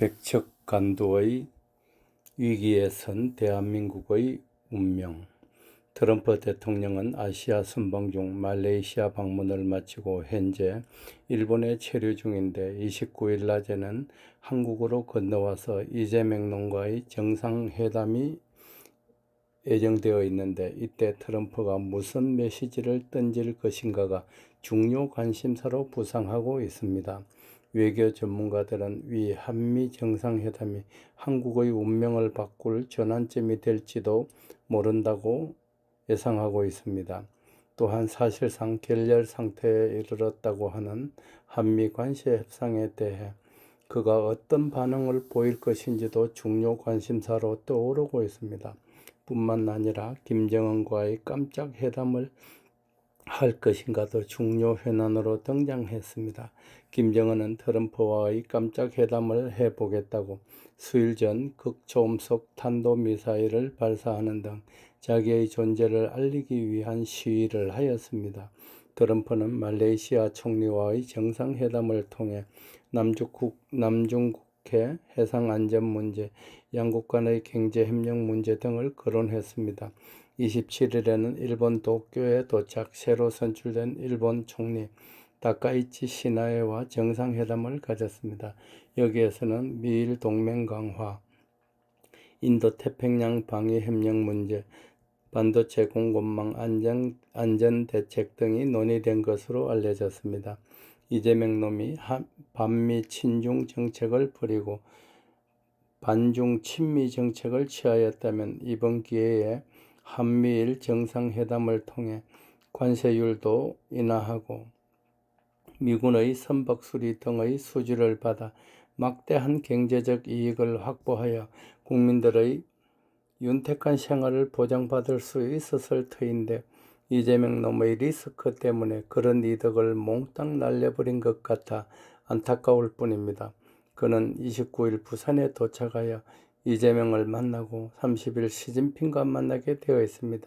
백척간두의 위기에 선 대한민국의 운명. 트럼프 대통령은 아시아 순방 중 말레이시아 방문을 마치고 현재 일본에 체류 중인데 29일 낮에는 한국으로 건너와서 이재명 농과의 정상회담이 예정되어 있는데 이때 트럼프가 무슨 메시지를 던질 것인가가 중요 관심사로 부상하고 있습니다. 외교 전문가들은 위 한미 정상회담이 한국의 운명을 바꿀 전환점이 될지도 모른다고 예상하고 있습니다. 또한 사실상 결렬 상태에 이르렀다고 하는 한미 관세 협상에 대해 그가 어떤 반응을 보일 것인지도 중요 관심사로 떠오르고 있습니다. 뿐만 아니라 김정은과의 깜짝 회담을 할 것인가도 중요 현안으로 등장했습니다. 김정은은 트럼프와의 깜짝 회담을 해보겠다고 수일 전 극초음속 탄도미사일을 발사하는 등 자기의 존재를 알리기 위한 시위를 하였습니다. 트럼프는 말레이시아 총리와의 정상회담을 통해 남중국, 남중국해 해상 안전 문제, 양국 간의 경제 협력 문제 등을 거론했습니다. 27일에는 일본 도쿄에 도착 새로 선출된 일본 총리 다카이치 시나에와 정상회담을 가졌습니다. 여기에서는 미일 동맹 강화, 인도 태평양 방위 협력 문제, 반도체 공급망 안전, 안전 대책 등이 논의된 것으로 알려졌습니다. 이재명 놈이 반미 친중 정책을 버리고 반중 친미 정책을 취하였다면 이번 기회에 한미일 정상회담을 통해 관세율도 인하하고 미군의 선박 수리 등의 수주를 받아 막대한 경제적 이익을 확보하여 국민들의 윤택한 생활을 보장받을 수 있었을 터인데 이재명 놈의 리스크 때문에 그런 이득을 몽땅 날려버린 것 같아 안타까울 뿐입니다. 그는 29일 부산에 도착하여 이재명을 만나고 30일 시진핑과 만나게 되어 있습니다.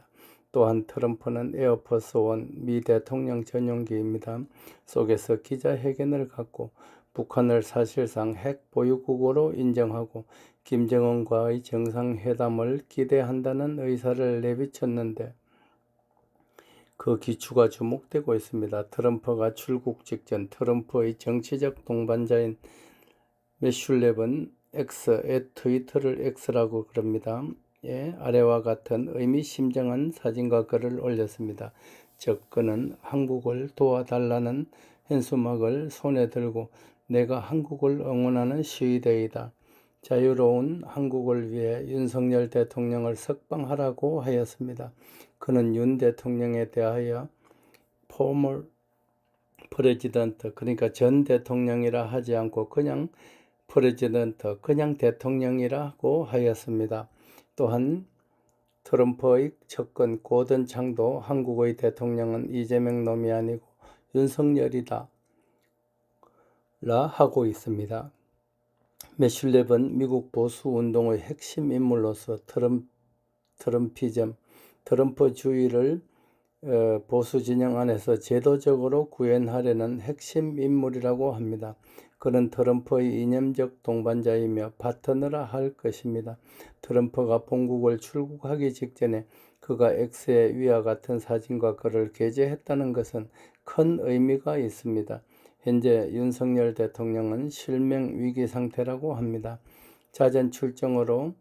또한 트럼프는 에어포스 원 미 대통령 전용기입니다. 속에서 기자회견을 갖고 북한을 사실상 핵 보유국으로 인정하고 김정은과의 정상회담을 기대한다는 의사를 내비쳤는데 그 기추가 주목되고 있습니다. 트럼프가 출국 직전 트럼프의 정치적 동반자인 메슐렙은 X, 트위터를 X라고 그럽니다. 예, 아래와 같은 의미심장한 사진과 글을 올렸습니다. 즉, 그는 한국을 도와달라는 현수막을 손에 들고 내가 한국을 응원하는 시위대이다. 자유로운 한국을 위해 윤석열 대통령을 석방하라고 하였습니다. 그는 윤 대통령에 대하여 포멀 프레지던트 그러니까 전 대통령이라 하지 않고 그냥 프레지던트 그냥 대통령이라고 하였습니다. 또한 트럼프의 접근 고든 창도 한국의 대통령은 이재명 놈이 아니고 윤석열이다 라 하고 있습니다. 메슐렙은 미국 보수 운동의 핵심 인물로서 트럼, 트럼피즘, 트럼프주의를 어, 보수 진영 안에서 제도적으로 구현하려는 핵심 인물이라고 합니다. 그는 트럼프의 이념적 동반자이며 파트너라 할 것입니다. 트럼프가 본국을 출국하기 직전에 그가 X의 위와 같은 사진과 글을 게재했다는 것은 큰 의미가 있습니다. 현재 윤석열 대통령은 실명 위기 상태라고 합니다. 자전 출정으로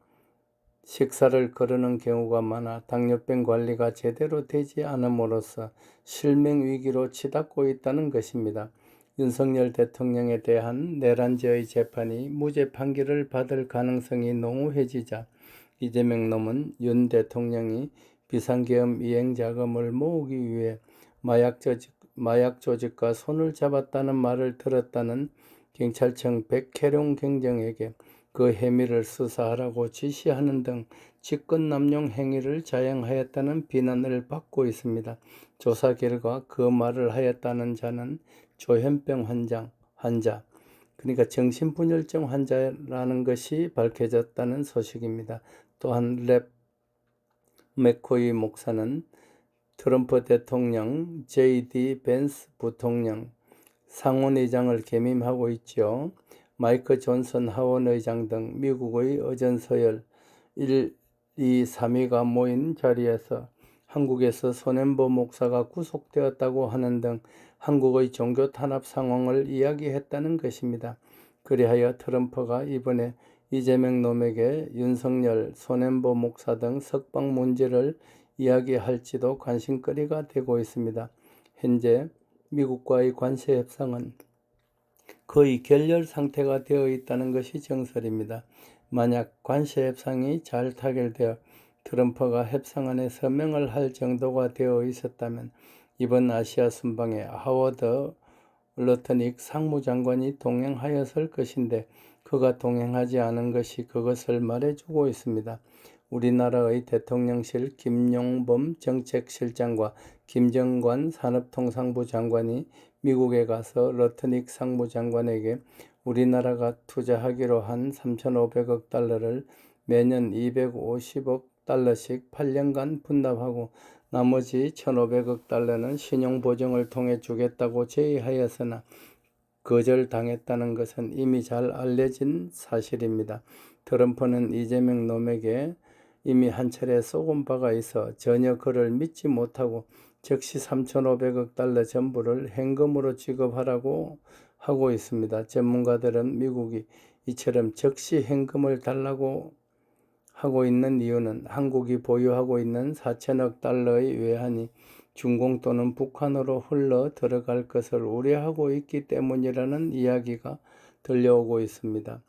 식사를 거르는 경우가 많아 당뇨병 관리가 제대로 되지 않음으로써 실명 위기로 치닫고 있다는 것입니다. 윤석열 대통령에 대한 내란죄의 재판이 무죄 판결을 받을 가능성이 농후해지자 이재명 놈은 윤 대통령이 비상계엄 이행 자금을 모으기 위해 마약 조직, 마약 조직과 손을 잡았다는 말을 들었다는 경찰청 백혜룡 경정에게 그 혐의를 수사하라고 지시하는 등 직권남용 행위를 자행하였다는 비난을 받고 있습니다. 조사 결과 그 말을 하였다는 자는 조현병 환자, 환자, 그러니까 정신분열증 환자라는 것이 밝혀졌다는 소식입니다. 또한 랩 맥코이 목사는 트럼프 대통령, J.D. 벤스 부통령, 상원 의장을 개임하고 있죠. 마이크 존슨 하원 의장 등 미국의 어전서열 1, 2, 3위가 모인 자리에서 한국에서 손앤보 목사가 구속되었다고 하는 등 한국의 종교 탄압 상황을 이야기했다는 것입니다. 그리하여 트럼프가 이번에 이재명 놈에게 윤석열, 손앤보 목사 등 석방 문제를 이야기할지도 관심거리가 되고 있습니다. 현재 미국과의 관세 협상은 거의 결렬 상태가 되어 있다는 것이 정설입니다. 만약 관세 협상이 잘 타결되어 트럼프가 협상안에 서명을 할 정도가 되어 있었다면 이번 아시아 순방에 하워드 러트닉 상무장관이 동행하였을 것인데 그가 동행하지 않은 것이 그것을 말해주고 있습니다. 우리나라의 대통령실 김용범 정책실장과 김정관 산업통상부 장관이 미국에 가서 러트닉 상무장관에게 우리나라가 투자하기로 한 3,500억 달러를 매년 250억 달러씩 8년간 분납하고 나머지 1,500억 달러는 신용보증을 통해 주겠다고 제의하였으나 거절당했다는 것은 이미 잘 알려진 사실입니다. 트럼프는 이재명 놈에게 이미 한 차례 쏘은 바가 있어 전혀 그를 믿지 못하고 즉시 3,500억 달러 전부를 현금으로 지급하라고 하고 있습니다. 전문가들은 미국이 이처럼 즉시 현금을 달라고 하고 있는 이유는 한국이 보유하고 있는 4천억 달러의 외환이 중공 또는 북한으로 흘러 들어갈 것을 우려하고 있기 때문이라는 이야기가 들려오고 있습니다.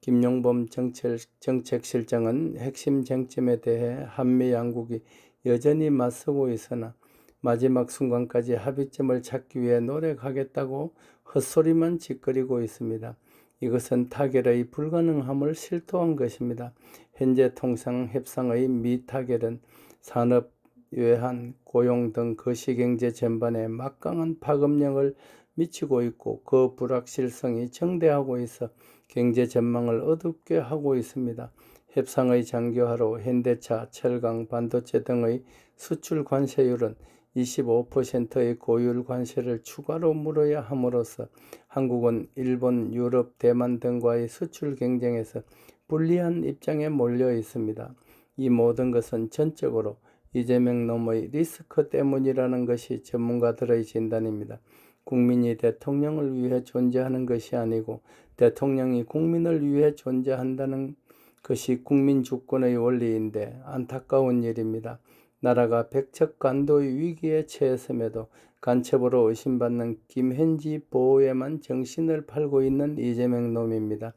김용범 정책, 정책실장은 핵심 쟁점에 대해 한미 양국이 여전히 맞서고 있으나 마지막 순간까지 합의점을 찾기 위해 노력하겠다고 헛소리만 짓거리고 있습니다. 이것은 타결의 불가능함을 실토한 것입니다. 현재 통상 협상의 미타결은 산업, 외환, 고용 등 거시경제 전반에 막강한 파급력을 미치고 있고 그 불확실성이 정대하고 있어 경제 전망을 어둡게 하고 있습니다. 협상의 장기화로 현대차, 철강, 반도체 등의 수출 관세율은 25%의 고율 관세를 추가로 물어야 함으로써 한국은 일본, 유럽, 대만 등과의 수출 경쟁에서 불리한 입장에 몰려 있습니다. 이 모든 것은 전적으로 이재명 놈의 리스크 때문이라는 것이 전문가들의 진단입니다. 국민이 대통령을 위해 존재하는 것이 아니고 대통령이 국민을 위해 존재한다는 것이 국민 주권의 원리인데 안타까운 일입니다. 나라가 백척간도의 위기에 처했음에도 간첩으로 의심받는 김현지 보호에만 정신을 팔고 있는 이재명 놈입니다.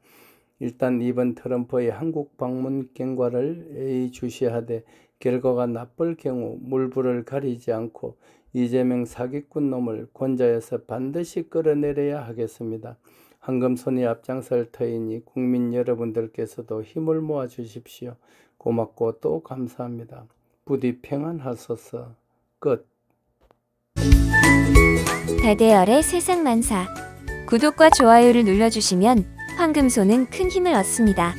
일단 이번 트럼프의 한국 방문 경과를 예의주시하되 결과가 나쁠 경우 물불을 가리지 않고 이재명 사기꾼 놈을 권좌에서 반드시 끌어내려야 하겠습니다. 황금손이 앞장설 터이니 국민 여러분들께서도 힘을 모아 주십시오. 고맙고 또 감사합니다. 부디 평안하소서. 끝. 다대열의 세상 만사 구독과 좋아요를 눌러주시면 황금소는 큰 힘을 얻습니다.